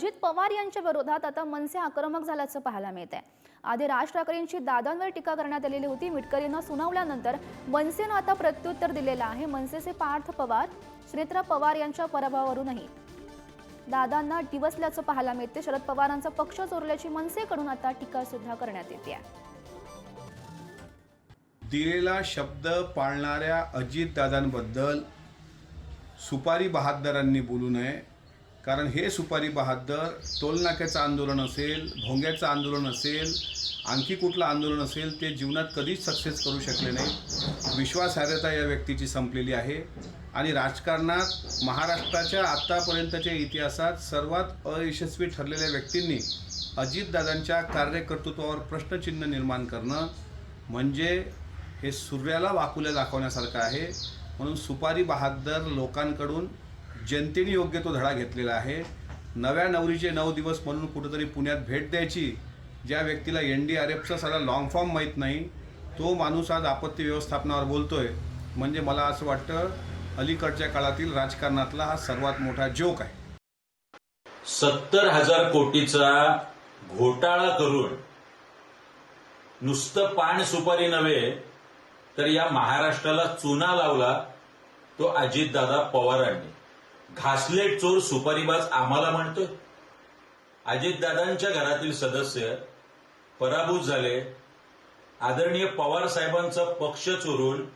अजित पवार यांच्या विरोधात आता मनसे आक्रमक झाल्याचं पाहायला मिळत आहे आधी राज ठाकरेंची दादांवर टीका करण्यात आलेली होती. मिटकरीनं सुनावल्यानंतर मनसेनं आता प्रत्युत्तर दिलेलं आहे. मनसेचे पार्थ पवार श्रीत्र पवार यांच्या पराभवावरूनही. दादांना डिवसल्याचं पाहायला मिळते शरद पवारांचा पक्ष चोरल्याची मनसेकडून आता टीका सुद्धा करण्यात येते. दिलेला शब्द पाळणाऱ्या अजितदादांबद्दल सुपारी बहादरांनी बोलू नये. कारण हे सुपारी बहादर टोलनाक्याचं आंदोलन असेल भोंग्याचं आंदोलन असेल आणखी कुठलं आंदोलन असेल ते जीवनात कधीच सक्सेस करू शकले नाही. विश्वासार्हता या व्यक्तीची संपलेली आहे. आणि राजकारणात महाराष्ट्राच्या आत्तापर्यंतच्या इतिहासात सर्वात अयशस्वी ठरलेल्या व्यक्तींनी अजितदादांच्या कार्यकर्तृत्वावर प्रश्नचिन्ह निर्माण करणं म्हणजे हे सूर्याला वाकुल्या दाखवण्यासारखं आहे. म्हणून सुपारी बहादर लोकांकडून जनतेने योग्य तो धडा घेतलेला आहे. नव्या नवरीचे नऊ दिवस म्हणून कुठंतरी पुण्यात भेट द्यायची ज्या व्यक्तीला एन डी आर एफचा साधा लॉंग फॉर्म माहीत नाही तो माणूस आज आपत्ती व्यवस्थापनावर बोलतोय. म्हणजे मला असं वाटतं अलीकडच्या काळातील राजकारणातला हा सर्वात मोठा जोक आहे. सत्तर हजार कोटीचा घोटाळा करून नुसतं पान सुपारी नव्हे तर या महाराष्ट्राला चुना लावला तो अजितदादा पवारांनी. घासलेट चोर सुपारीबाज आम्हाला म्हणतोय. अजितदादांच्या घरातील सदस्य पराभूत झाले. आदरणीय पवार साहेबांचा पक्ष चोरून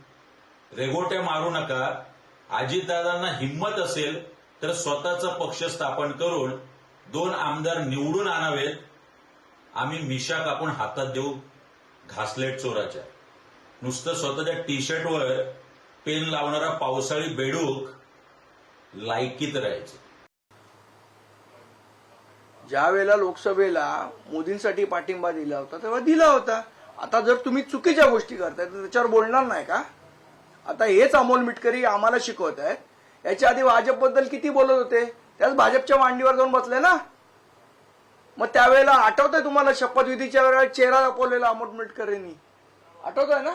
रेगोट्या मारू नका. अजितदादांना हिंमत असेल तर स्वतःचा पक्ष स्थापन करून दोन आमदार निवडून आणावेत. आम्ही मिशा कापून हातात देऊ घासलेट चोराच्या. नुसतं स्वतःच्या टी शर्टवर पेन लावणारा पावसाळी बेडूक लायकीत राहायचे. ज्या वेळेला लोकसभेला मोदींसाठी पाठिंबा दिला होता तेव्हा दिला होता. आता जर तुम्ही चुकीच्या गोष्टी करताय तर त्याच्यावर बोलणार नाही का? आता हेच अमोल मिटकरी आम्हाला शिकवत आहेत. याच्या आधी भाजपबद्दल किती बोलत होते? त्याच भाजपच्या मांडीवर जाऊन बसले ना? मग त्यावेळेला आठवतंय तुम्हाला शपथविधीच्या वेळेला चेहरा दाखवलेला अमोल मिटकरींनी? आठवतोय ना?